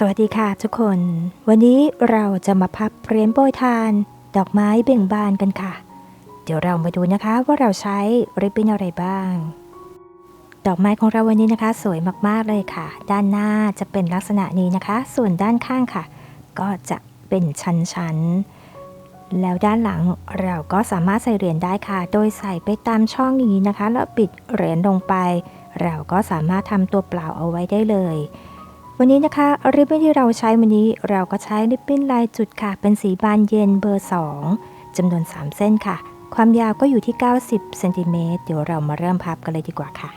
สวัสดีค่ะทุกคน วันนี้เราจะมาพับเหรียญโปรยทาน ดอกไม้เบ่งบานกันค่ะ เดี๋ยวเรามาดูนะคะว่าเราใช้ริบบิ้นอะไรบ้าง ดอกไม้ของเราวันนี้นะคะ สวยมากๆเลยค่ะ ด้านหน้าจะเป็นลักษณะนี้นะคะ ส่วนด้านข้างค่ะ ก็จะเป็นชั้นๆ แล้วด้านหลังเราก็สามารถใส่เหรียญได้ค่ะ โดยใส่ไปตามช่องอย่างนี้นะคะ แล้วปิดเหรียญลงไป เราก็สามารถทำตัวเปล่าเอาไว้ได้เลย วันนี้นะคะริบบิ้นที่เราใช้วันนี้เราก็ใช้ริบบิ้นลายจุดค่ะ เป็นสีบานเย็นเบอร์ 2จำนวน 3 เส้นค่ะ ความยาวก็อยู่ที่ 90เซนติเมตรเดี๋ยวเรามาเริ่มพับกันเลยดีกว่าค่ะ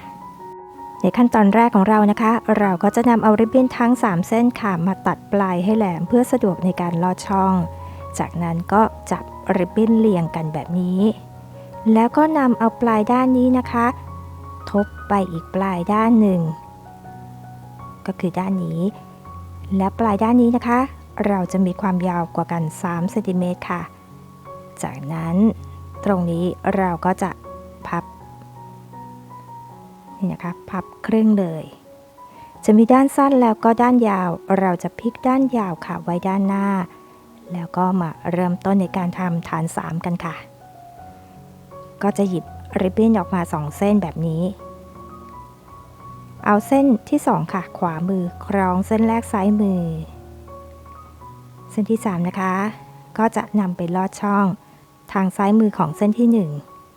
ในขั้นตอนแรกของเรานะคะ เราก็จะนำเอาริบบิ้นทั้ง 3 เส้นค่ะมาตัดปลายให้แหลมเพื่อสะดวกในการลอดช่อง จากนั้นก็จับริบบิ้นเรียงกันแบบนี้ แล้วก็นำเอาปลายด้านนี้นะคะ ทบไปอีกปลายด้านหนึ่ง ก็คือด้านนี้ และปลายด้านนี้นะคะ เราจะมีความยาวกว่ากัน3เซนติเมตรค่ะ จากนั้นตรงนี้เราก็จะพับนี่นะคะพับครึ่งเลย จะมีด้านสั้นแล้วก็ด้านยาว เราจะพลิกด้านยาวค่ะไว้ด้านหน้า แล้วก็มาเริ่มต้นในการทำฐาน 3 กันค่ะ ก็จะหยิบริบบิ้นออกมา 2 เส้นแบบนี้ เอาเส้นที่ 2 ค่ะ ขวามือคล้องเส้นแรกซ้ายมือ เส้นที่ 3 นะคะ ก็จะนำไปลอดช่องทางซ้ายมือของเส้นที่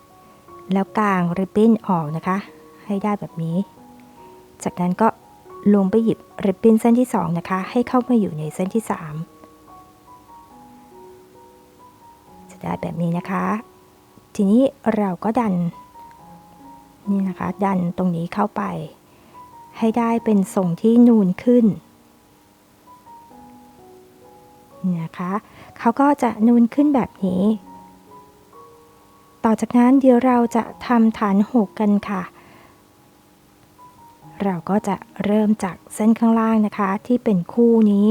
1 แล้วกางริบบิ้นออกนะคะ ให้ได้แบบนี้ จากนั้นก็ลงไปหยิบริบบิ้นเส้นที่ 2 นะคะ ให้เข้ามาอยู่ในเส้นที่ 3 จะได้แบบนี้นะคะ ทีนี้เราก็ดัน นี่นะคะ ดันตรงนี้เข้าไป ให้ได้เป็นทรงที่นูนขึ้นนะคะเขาก็จะนูนขึ้นแบบนี้ ต่อจากนั้นเดี๋ยวเราจะทำฐานหกกันค่ะ เราก็จะเริ่มจากเส้นข้างล่างนะคะ ที่เป็นคู่นี้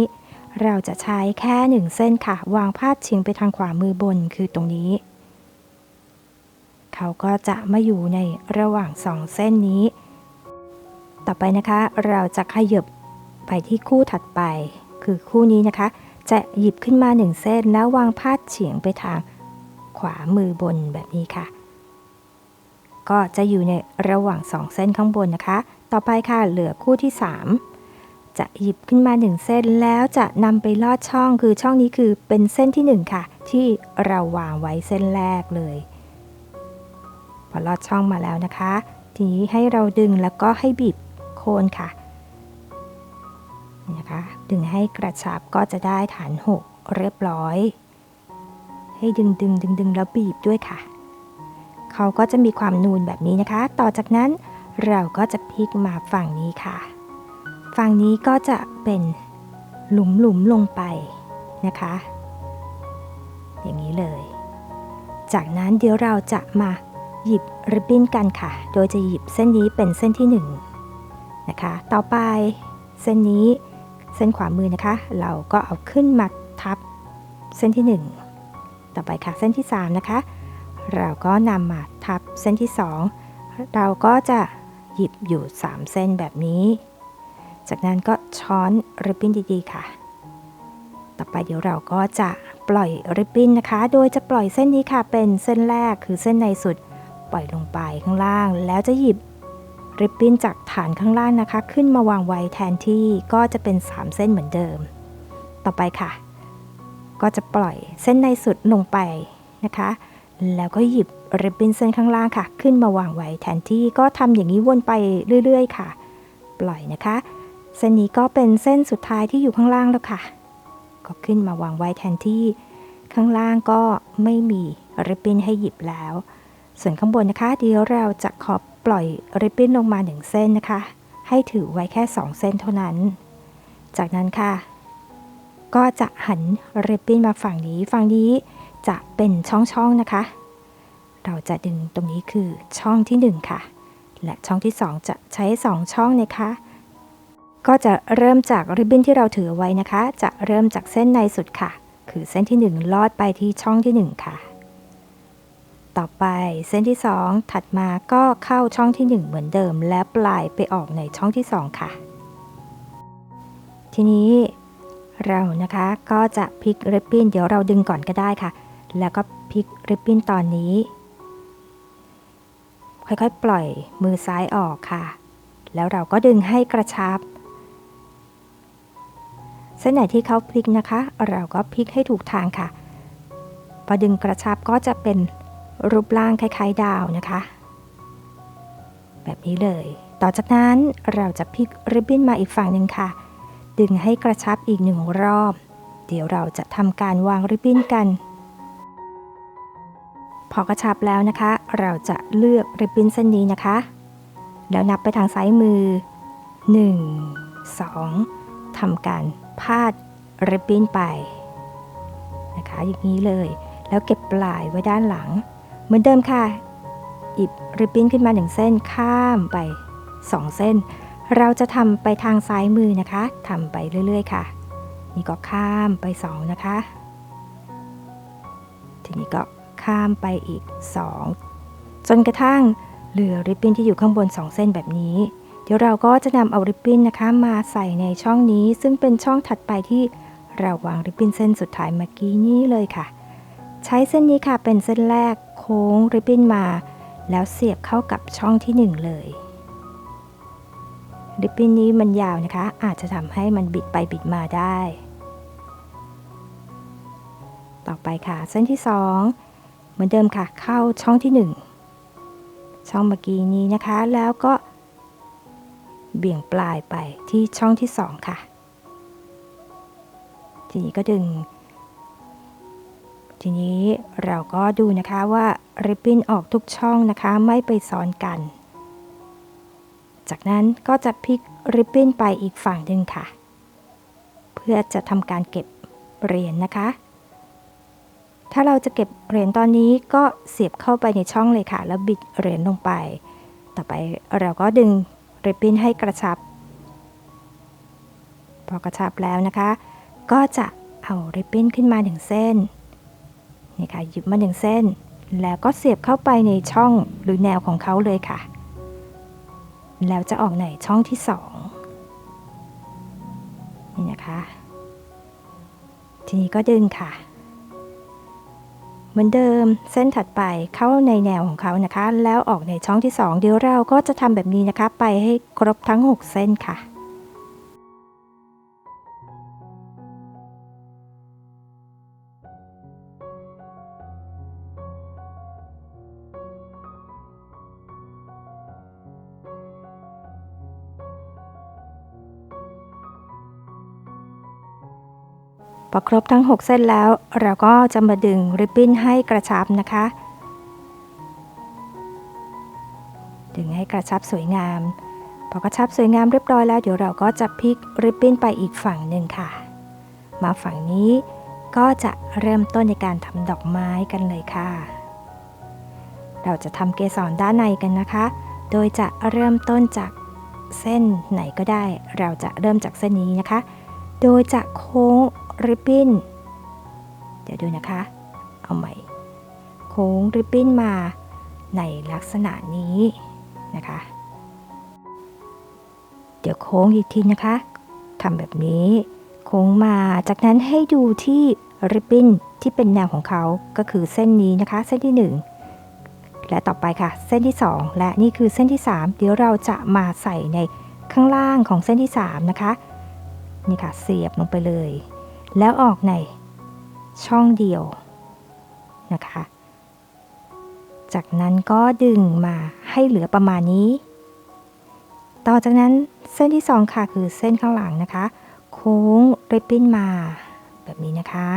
เราจะใช้แค่หนึ่งเส้นค่ะ วางพาดเฉียงไปทางขวามือบนคือตรงนี้ เขาก็จะมาอยู่ในระหว่างสองเส้นนี้ ต่อไปนะคะเราจะขยับไปที่คู่ถัดไป คือคู่นี้นะคะ จะหยิบขึ้นมาหนึ่งเส้นแล้ววางพาดเฉียงไปทางขวามือบนแบบนี้ค่ะ ก็จะอยู่ในระหว่างสองเส้นข้างบนนะคะ ต่อไปค่ะเหลือคู่ที่ 3 จะหยิบขึ้นมา 1 เส้นแล้วจะนำไปลอดช่องคือช่องนี้คือเป็นเส้นที่ 1 ค่ะ ที่เราวางไว้เส้นแรกเลย พอลอดช่องมาแล้วนะคะ ทีนี้ให้เราดึงแล้วก็ให้บีบ คนค่ะนะคะดึงให้กระชับก็จะได้ฐาน 6 เรียบร้อย ให้ดึงดึงดึงดึงแล้วบีบด้วยค่ะ เขาก็จะมีความนูนแบบนี้นะคะ ต่อจากนั้นเราก็จะพลิกมาฝั่งนี้ค่ะ ฝั่งนี้ก็จะเป็นหลุมหลุมลงไปนะคะ อย่างนี้เลย จากนั้นเดี๋ยวเราจะมาหยิบริบบิ้นกันค่ะ โดยจะหยิบเส้นนี้เป็นเส้นที่ 1 นะคะ ต่อไปเส้นนี้เส้นขวามือนะคะ เราก็เอาขึ้นมาทับเส้นที่ 1 ต่อไปค่ะเส้นที่ 3 นะคะ เราก็นำมาทับเส้นที่ 2 เราก็จะหยิบอยู่ 3 เส้นแบบนี้ จากนั้นก็ช้อนริบบิ้นดีๆ ค่ะ ต่อไปเดี๋ยวเราก็จะปล่อยริบบิ้นนะคะ โดยจะปล่อยเส้นนี้ค่ะเป็นเส้นแรกคือเส้นในสุดปล่อยลงไปข้างล่าง แล้วจะหยิบ ริบบิ้นจากฐานข้างล่างนะคะ ขึ้นมาวางไว้แทนที่ก็จะเป็น 3 เส้นเหมือนเดิม ต่อไปค่ะ ก็จะปล่อยเส้นในสุดลงไปนะคะ แล้วก็หยิบริบบิ้นเส้นข้างล่างค่ะ ขึ้นมาวางไว้แทนที่ก็ทำอย่างนี้วนไปเรื่อย ๆ ค่ะ ปล่อยนะคะ เส้นนี้ก็เป็นเส้นสุดท้ายที่อยู่ข้างล่างแล้วค่ะ ก็ขึ้นมาวางไว้แทนที่ ข้างล่างก็ไม่มีริบบิ้นให้หยิบแล้ว ส่วนข้างบนนะคะเดี๋ยวเราจะขอ ปล่อยริบบิ้นลงมาหนึ่งเส้นนะคะ ให้ถือไว้แค่ 2 เส้นเท่านั้น จากนั้นค่ะ ก็จะหันริบบิ้นมาฝั่งนี้ ฝั่งนี้จะเป็นช่องๆนะคะ เราจะดึงตรงนี้คือช่องที่ 1 ค่ะ และช่องที่ 2 จะใช้ 2 ช่องนะคะ ก็จะเริ่มจากริบบิ้นที่เราถือไว้นะคะ จะเริ่มจากเส้นในสุดค่ะ คือเส้นที่ 1 ลอดไปที่ช่องที่ 1 ค่ะ ต่อไปเส้นที่ 2 ถัดมาก็เข้าช่องที่ 1 เหมือนเดิม และปลายไปออกในช่องที่ 2 ค่ะ ทีนี้เรานะคะก็จะพลิกริบบิ้นเดี๋ยวเราดึงก่อนก็ได้ค่ะ แล้วก็พลิกริบบิ้นตอนนี้ ค่อยๆ ปล่อยมือซ้ายออกค่ะ แล้วเราก็ดึงให้กระชับเส้นไหนที่เขาพลิกนะคะ เราก็พลิกให้ถูกทางค่ะ พอดึงกระชับก็จะเป็น รูปร่างคล้ายๆ ดาวนะคะ แบบนี้เลย ต่อจากนั้นเราจะพลิกริบบิ้นมาอีกฝั่งหนึ่งค่ะ ดึงให้กระชับอีกหนึ่งรอบ เดี๋ยวเราจะทำการวางริบบิ้นกัน พอกระชับแล้วนะคะ เราจะเลือกริบบิ้นเส้นนี้นะคะ แล้วนับไปทางซ้ายมือ 1 2ทำการพาดริบบิ้นไปนะคะอย่างนี้เลย แล้วเก็บปลายไว้ด้านหลัง เหมือนเดิมค่ะหยิบริบบิ้นขึ้นมาหนึ่งเส้นข้ามไป 2 เส้น เราจะทำไปทางซ้ายมือนะคะทำไปเรื่อย ๆ ค่ะ นี่ก็ข้ามไป 2 นะคะ ทีนี้ก็ข้ามไปอีก 2 จนกระทั่งเหลือริบบิ้นที่อยู่ข้างบน 2 เส้นแบบนี้ เดี๋ยวเราก็จะนำเอาริบบิ้นนะคะ มาใส่ในช่องนี้ ซึ่งเป็นช่องถัดไปที่เราวางริบบิ้นเส้นสุดท้ายเมื่อกี้นี้เลยค่ะ ใช้เส้นนี้ค่ะเป็นเส้นแรก ค้งริบบิ้นมา แล้วเสียบเข้ากับช่องที่ 1 เลยริบบิ้นนี้มันยาวนะคะ อาจจะทำให้มันบิดไปบิดมาได้ ต่อไปค่ะเส้นที่ 2 เหมือนเดิมค่ะ เข้าช่องที่ 1 ช่องเมื่อกี้นี้นะคะ แล้วก็ เบี่ยงปลายไปที่ช่องที่ 2 ค่ะ ทีนี้ก็ดึง ทีนี้เราก็ดูนะคะว่าริบบิ้นออกทุกช่องนะคะไม่ไปซ้อนกัน จากนั้นก็จะพลิกริบบิ้นไปอีกฝั่งหนึ่งค่ะ เพื่อจะทำการเก็บเหรียญนะคะ ถ้าเราจะเก็บเหรียญตอนนี้ก็เสียบเข้าไปในช่องเลยค่ะ แล้วบิดเหรียญลงไป ต่อไปเราก็ดึงริบบิ้นให้กระชับ พอกระชับแล้วนะคะ ก็จะเอาริบบิ้นขึ้นมาหนึ่งเส้น นี่ค่ะหยิบมาหนึ่งเส้น แล้วก็เสียบเข้าไปในช่องหรือแนวของเขาเลยค่ะ แล้วจะออกในช่องที่สองนี่นะคะ ทีนี้ก็ดึงค่ะ เหมือนเดิมเส้นถัดไปเข้าในแนวของเขานะคะ แล้วออกในช่องที่2เดี๋ยวเราก็จะทำแบบนี้นะคะ ไปให้ครบทั้ง 6 เส้นค่ะ พอครบทั้ง 6 เส้นแล้ว เราก็จะมาดึงริบบิ้นให้กระชับนะคะ ดึงให้กระชับสวยงาม พอกระชับสวยงามเรียบร้อยแล้ว เดี๋ยวเราก็จะพลิกริบบิ้นไปอีกฝั่งหนึ่งค่ะ มาฝั่งนี้ก็จะเริ่มต้นในการทำดอกไม้กันเลยค่ะ เราจะทำเกสรด้านในกันนะคะ โดยจะเริ่มต้นจากเส้นไหนก็ได้ เราจะเริ่มจากเส้นนี้นะคะ โดยจะโค้ง ริบบิ้น เดี๋ยวดูนะคะ เอาใหม่ โค้งริบบิ้นมาในลักษณะนี้นะคะ เดี๋ยวโค้งอีกทีนะคะทำแบบนี้ โค้งมาจากนั้นให้ดูที่ริบบิ้นที่เป็นแนวของเขาก็คือเส้นนี้นะคะ เส้นที่ 1 และต่อไปค่ะ เส้นที่ 2 และนี่คือเส้นที่ 3 เดี๋ยวเราจะมาใส่ในข้างล่างของเส้นที่ 3 นะคะ นี่ค่ะเสียบลงไปเลย แล้วออกในช่องเดียวนะคะ จากนั้นก็ดึงมาให้เหลือประมาณนี้ ต่อจากนั้นเส้นที่ 2 ค่ะคือเส้นข้างหลังนะคะ โค้งริบบิ้นมาแบบนี้นะคะ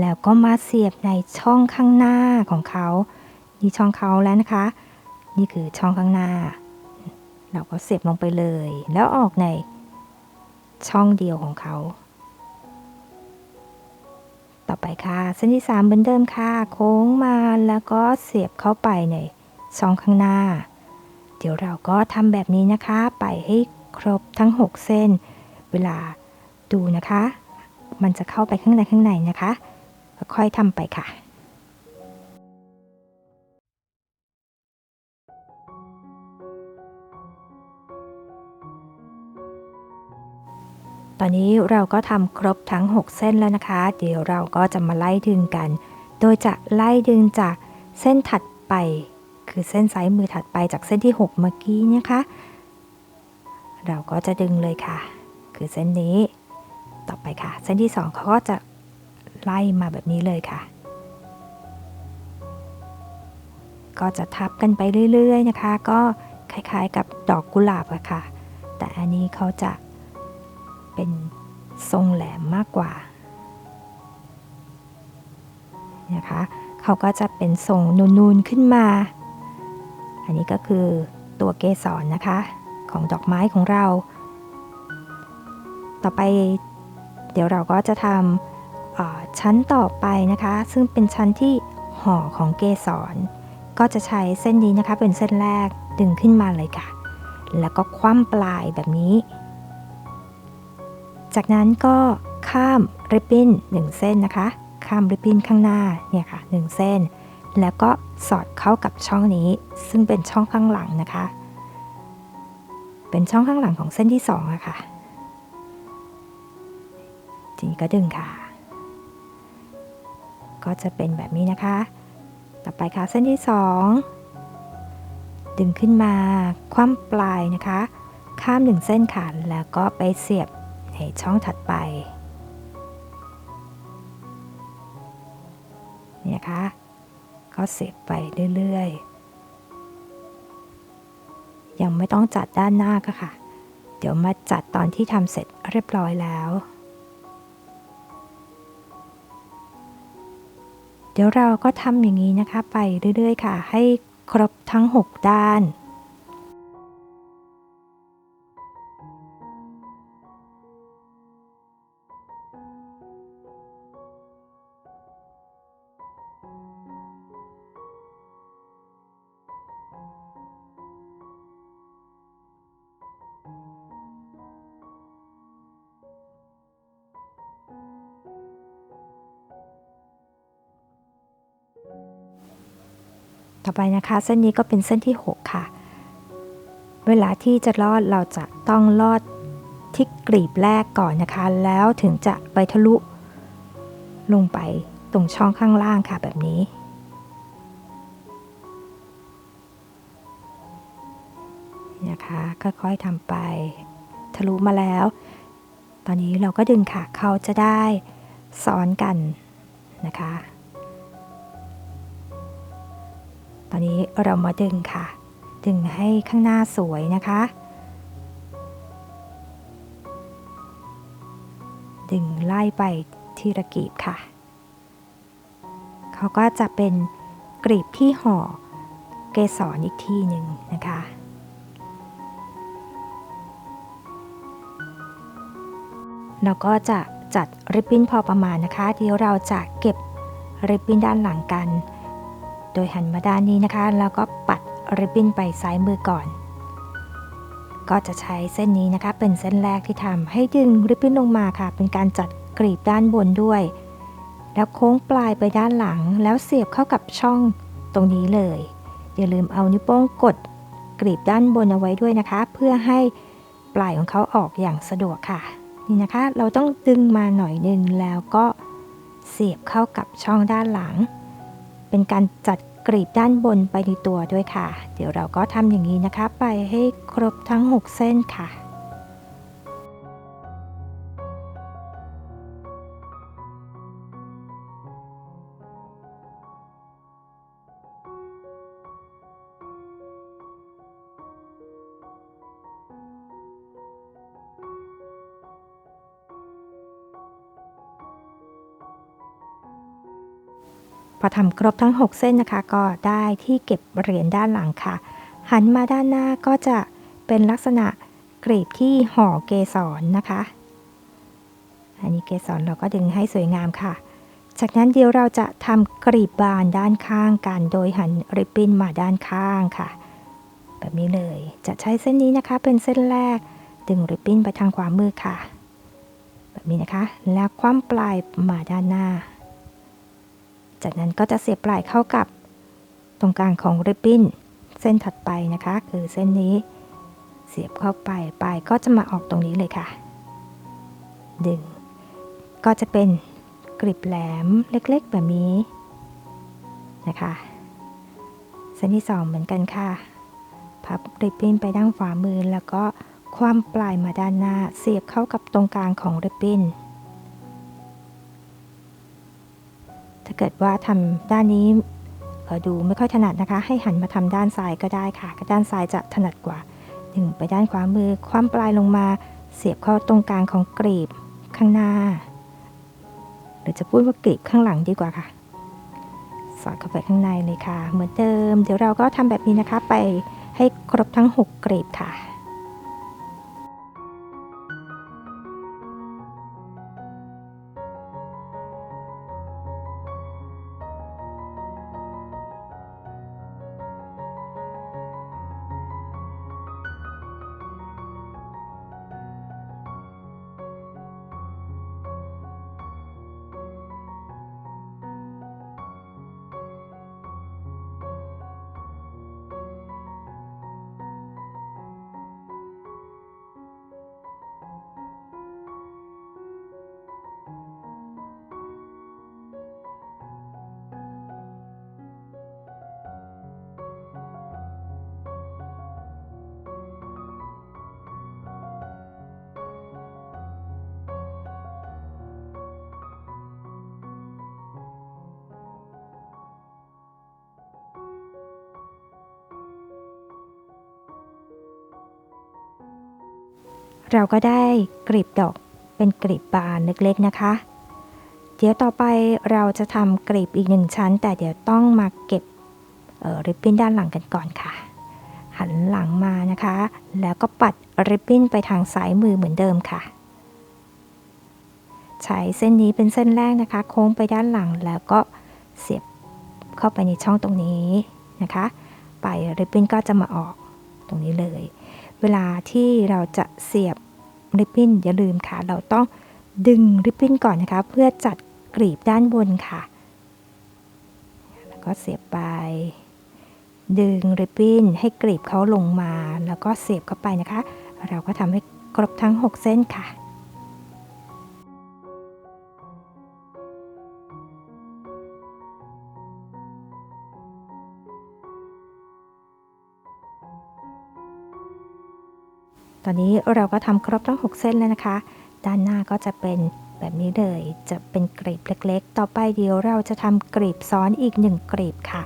แล้วก็มาเสียบในช่องข้างหน้าของเขานี่ช่องเขาแล้วนะคะ นี่คือช่องข้างหน้า เราก็เสียบลงไปเลย แล้วออกในช่องเดียวของเขา ต่อไปค่ะเส้นที่ 3 เหมือนเดิมค่ะ โค้งมาแล้วก็เสียบเข้าไปในซองข้างหน้า เดี๋ยวเราก็ทำแบบนี้นะคะ ไปให้ครบทั้ง 6 เส้น เวลาดูนะคะ มันจะเข้าไปข้างในข้างในนะคะ ค่อยทำไปค่ะ ตอนนี้เราก็ทำครบทั้ง 6 เส้นแล้วนะคะ เดี๋ยวเราก็จะมาไล่ดึงกัน โดยจะไล่ดึงจากเส้นถัดไป คือเส้นซ้ายมือถัดไปจากเส้นที่ 6 เมื่อกี้นะคะ เราก็จะดึงเลยค่ะ คือเส้นนี้ ต่อไปค่ะ เส้นที่2เขาก็จะไล่มาแบบนี้เลยค่ะ ก็จะทับกันไปเรื่อยๆนะคะ ก็คล้ายๆกับดอกกุหลาบอะค่ะ แต่อันนี้เขาจะ เป็นทรงแหลมมากกว่านะคะเขาก็จะเป็นทรงนูนๆขึ้นมา อันนี้ก็คือตัวเกสรนะคะ ของดอกไม้ของเรา ต่อไปเดี๋ยวเราก็จะทำชั้นต่อไปนะคะ ซึ่งเป็นชั้นที่ห่อของเกสร ก็จะใช้เส้นนี้นะคะเป็นเส้นแรกดึงขึ้นมาเลยค่ะ แล้วก็คว่ำปลายแบบนี้ จากนั้นก็ข้ามริบบิ้น1 เส้นนะคะ ข้ามริบบิ้นข้างหน้าเนี่ยค่ะ1เส้น แล้วก็สอดเข้ากับช่องนี้ ซึ่งเป็นช่องข้างหลังนะคะ เป็นช่องข้างหลังของเส้นที่2อะค่ะทีนี้ก็ดึงค่ะ ก็จะเป็นแบบนี้นะคะ ต่อไปค่ะเส้นที่ 2 ดึงขึ้นมาคว่ำปลายนะคะ ข้ามหนึ่งเส้นค่ะแล้วก็ไปเสียบ ในช่องถัดไปนี่นะคะ ก็เสียไปเรื่อยๆ ยังไม่ต้องจัดด้านหน้าก็ค่ะ เดี๋ยวมาจัดตอนที่ทำเสร็จเรียบร้อยแล้ว เดี๋ยวเราก็ทำอย่างนี้นะคะไปเรื่อยๆ ค่ะ ให้ครบทั้ง 6 ด้าน ต่อไปนะคะ เส้นนี้ก็เป็นเส้นที่ 6 ค่ะ เวลาที่จะลอดเราจะต้องลอดที่กรีบแรกก่อนนะคะ แล้วถึงจะไปทะลุลงไปตรงช่องข้างล่างค่ะแบบนี้ นะคะ ค่อยๆทำไป ทะลุมาแล้ว ตอนนี้เราก็ดึงค่ะ เขาจะได้ซ้อนกันนะคะ ตอนนี้เรามาดึงค่ะ ดึงให้ข้างหน้าสวยนะคะ ดึงไล่ไปทีละกีบค่ะ เขาก็จะเป็นกรีบที่ห่อเกสรอีกที่หนึ่งนะคะเราก็จะจัดริบบิ้นพอประมาณนะคะ เดี๋ยวเราจะเก็บริบบิ้นด้านหลังกัน ดยหันมาด้านนี้นะคะ แล้วก็ปัดริบบิ้นไปซ้ายมือก่อน ก็จะใช้เส้นนี้นะคะ เป็นเส้นแรกที่ทำให้ดึงริบบิ้นลงมาค่ะ เป็นการจัดกรีบด้านบนด้วย แล้วโค้งปลายไปด้านหลัง แล้วเสียบเข้ากับช่องตรงนี้เลย อย่าลืมเอานิ้วโป้งกดกรีบด้านบนเอาไว้ด้วยนะคะ เพื่อให้ปลายของเขาออกอย่างสะดวกค่ะ นี่นะคะ เราต้องดึงมาหน่อยนึงแล้วก็เสียบเข้ากับช่องด้านหลัง เป็นการจัด กรีบด้านบนไปในตัวด้วยค่ะ เดี๋ยวเราก็ทำอย่างนี้นะคะ ไปให้ครบทั้ง 6 เส้นค่ะ พอทำครบทั้ง 6 เส้นนะคะ ก็ได้ที่เก็บเหรียญด้านหลังค่ะ หันมาด้านหน้าก็จะเป็นลักษณะกรีบที่ห่อเกสรนะคะ อันนี้เกสรเราก็ดึงให้สวยงามค่ะ จากนั้นเดี๋ยวเราจะทำกรีบบานด้านข้างกัน โดยหันริบบิ้นมาด้านข้างค่ะ แบบนี้เลย จะใช้เส้นนี้นะคะเป็นเส้นแรก ดึงริบบิ้นไปทางขวามือค่ะ แบบนี้นะคะ แล้วคว่ำปลายมาด้านหน้า จากนั้นก็จะเสียบปลายเข้ากับตรงกลางของริบบิ้นเส้นถัดไปนะคะ คือเส้นนี้เสียบเข้าไปปลายก็จะมาออกตรงนี้เลยค่ะ ดึง ก็จะเป็นกริบแหลมเล็กๆแบบนี้นะคะ เส้นที่สองเหมือนกันค่ะ พับริบบิ้นไปด้านขวามือแล้วก็คว่ำปลายมาด้านหน้า เสียบเข้ากับตรงกลางของริบบิ้น เกิดว่าทำด้านนี้ดูไม่ค่อยถนัดนะคะ ให้หันมาทำด้านซ้ายก็ได้ค่ะด้านซ้ายจะถนัดกว่าดึงไปด้านขวามือ คว่ำปลายลงมา เสียบเข้าตรงกลางของกรีบข้างหน้า หรือจะพูดว่ากรีบข้างหลังดีกว่าค่ะ สอดเข้าไปข้างในเลยค่ะ เหมือนเดิม เดี๋ยวเราก็ทำแบบนี้นะคะ ไปให้ครบทั้ง 6 กรีบค่ะ เราก็ได้กลีบดอกเป็นกลีบบานเล็กๆนะคะ เดี๋ยวต่อไปเราจะทำกลีบอีกหนึ่งชั้น แต่เดี๋ยวต้องมาเก็บออริบบิ้นด้านหลังกันก่อนค่ะ หันหลังมานะคะ แล้วก็ปัดริบบิ้นไปทางซ้ายมือเหมือนเดิมค่ะ ใช้เส้นนี้เป็นเส้นแรกนะคะ โค้งไปด้านหลังแล้วก็เสียบเข้าไปในช่องตรงนี้นะคะ ไปลายริบบิ้นก็จะมาออกตรงนี้เลย เวลาที่เราจะเสียบริบบิ้นอย่าลืมค่ะ เราต้องดึงริบบิ้นก่อนนะคะ เพื่อจัดกรีบด้านบนค่ะ แล้วก็เสียบไป ดึงริบบิ้นให้กรีบเขาลงมา แล้วก็เสียบเข้าไปนะคะ เราก็ทำให้ครบทั้ง 6 เส้นค่ะ อนนี้เราก็ทำครบทั้ง 6 เส้นแล้วนะคะ ด้านหน้าก็จะเป็นแบบนี้เลย จะเป็นกรีบเล็กๆ ต่อไปเดี๋ยวเราจะทำกรีบซ้อนอีก 1 กรีบค่ะ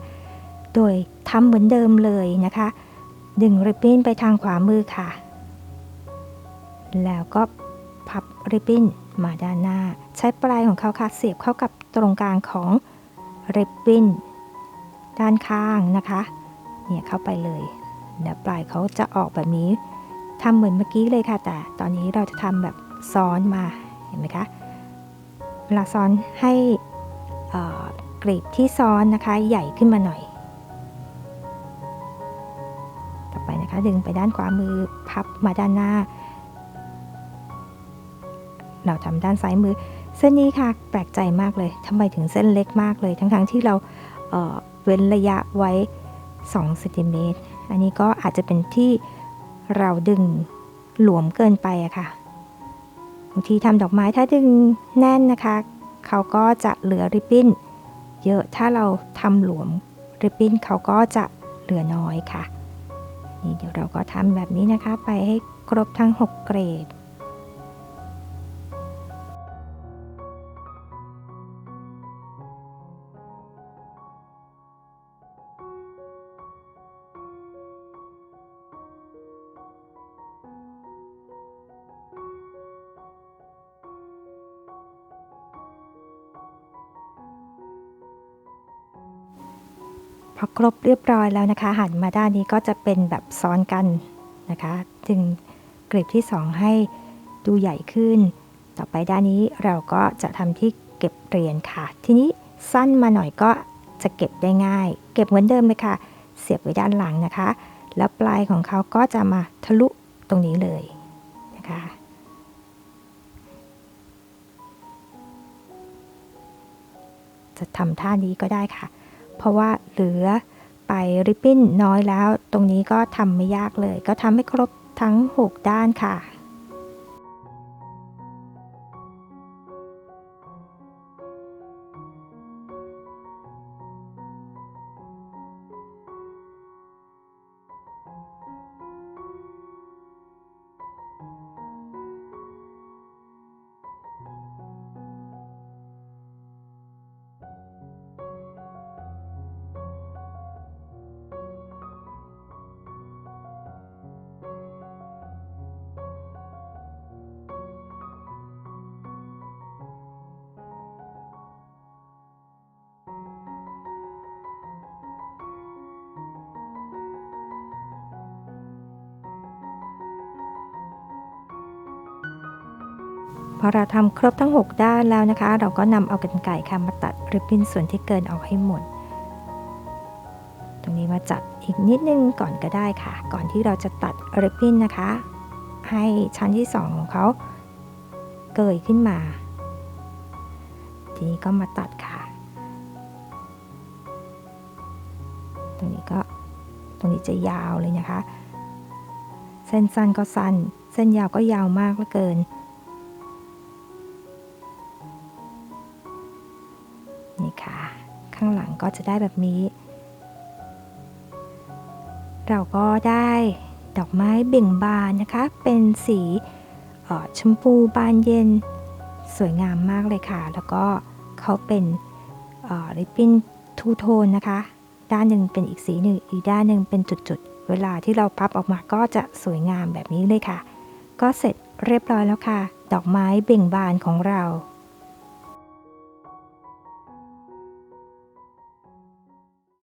โดยทำเหมือนเดิมเลยนะคะดึงริบบิ้นไปทางขวามือค่ะ แล้วก็พับริบบิ้นมาด้านหน้า ใช้ปลายของเขาค่ะเสียบเข้ากับตรงกลางของริบบิ้นด้านข้างนะคะ เนี่ยเข้าไปเลย แล้วปลายเขาจะออกแบบนี้ ทำเหมือนเมื่อกี้เลยค่ะ แต่ตอนนี้เราจะทำแบบซ้อนมาเห็นไหมคะเวลาซ้อนให้กรีบที่ซ้อนนะคะใหญ่ขึ้นมาหน่อย ต่อไปนะคะดึงไปด้านขวามือพับมาด้านหน้า เราทำด้านซ้ายมือ เส้นนี้ค่ะแปลกใจมากเลยทำไมถึงเส้นเล็กมากเลย ทั้งๆที่เราเเว้นระยะไว้2เซนติเมตรอันนี้ก็อาจจะเป็นที่ เราดึงหลวมเกินไปอะค่ะบางทีทำดอกไม้ถ้าดึงแน่นนะคะ เขาก็จะเหลือริบบิ้น เยอะถ้าเราทำหลวมริบบิ้นเขาก็จะเหลือน้อยค่ะ นี่เดี๋ยวเราก็ทำแบบนี้นะคะ ไปให้ครบทั้ง 6 เกรด อครบเรียบร้อยแล้วนะคะ หันมาด้านนี้ก็จะเป็นแบบซ้อนกันนะคะจึงกรีบที่ 2 ให้ดูใหญ่ขึ้น ต่อไปด้านนี้เราก็จะทำที่เก็บเหรียญค่ะ ทีนี้สั้นมาหน่อยก็จะเก็บได้ง่าย เก็บเหมือนเดิมเลยค่ะ เสียบไว้ด้านหลังนะคะ แล้วปลายของเขาก็จะมาทะลุตรงนี้เลยนะคะจะทำท่านี้ก็ได้ค่ะ เพราะว่าเหลือไปริบบิ้นน้อยแล้ว ตรงนี้ก็ทำไม่ยากเลย ก็ทำให้ครบทั้ง 6 ด้านค่ะ พอเราทำครบทั้ง 6 ด้านแล้วนะคะ เราก็นำเอากรรไกรค่ะมาตัดริบบิ้นส่วนที่เกินออกให้หมด ตรงนี้มาจัดอีกนิดนึงก่อนก็ได้ค่ะ ก่อนที่เราจะตัดริบบิ้นนะคะ ให้ชั้นที่ 2 ของเขาเกยขึ้นมา ทีนี้ก็มาตัดค่ะ ตรงนี้ก็ตรงนี้จะยาวเลยนะคะ เส้นสั้นก็สั้น เส้นยาวก็ยาวมากเหลือเกิน ก็จะได้แบบนี้ เราก็ได้ดอกไม้เบ่งบานนะคะ เป็นสีออชมพูบานเย็น สวยงามมากเลยค่ะ แล้วก็เขาเป็นริบบิ้นทูโทนนะคะ ด้านหนึ่งเป็นอีกสีหนึ่ง อีกด้านหนึ่งเป็นจุดๆ เวลาที่เราพับออกมาก็จะสวยงามแบบนี้เลยค่ะ ก็เสร็จเรียบร้อยแล้วค่ะ ดอกไม้เบ่งบานของเรา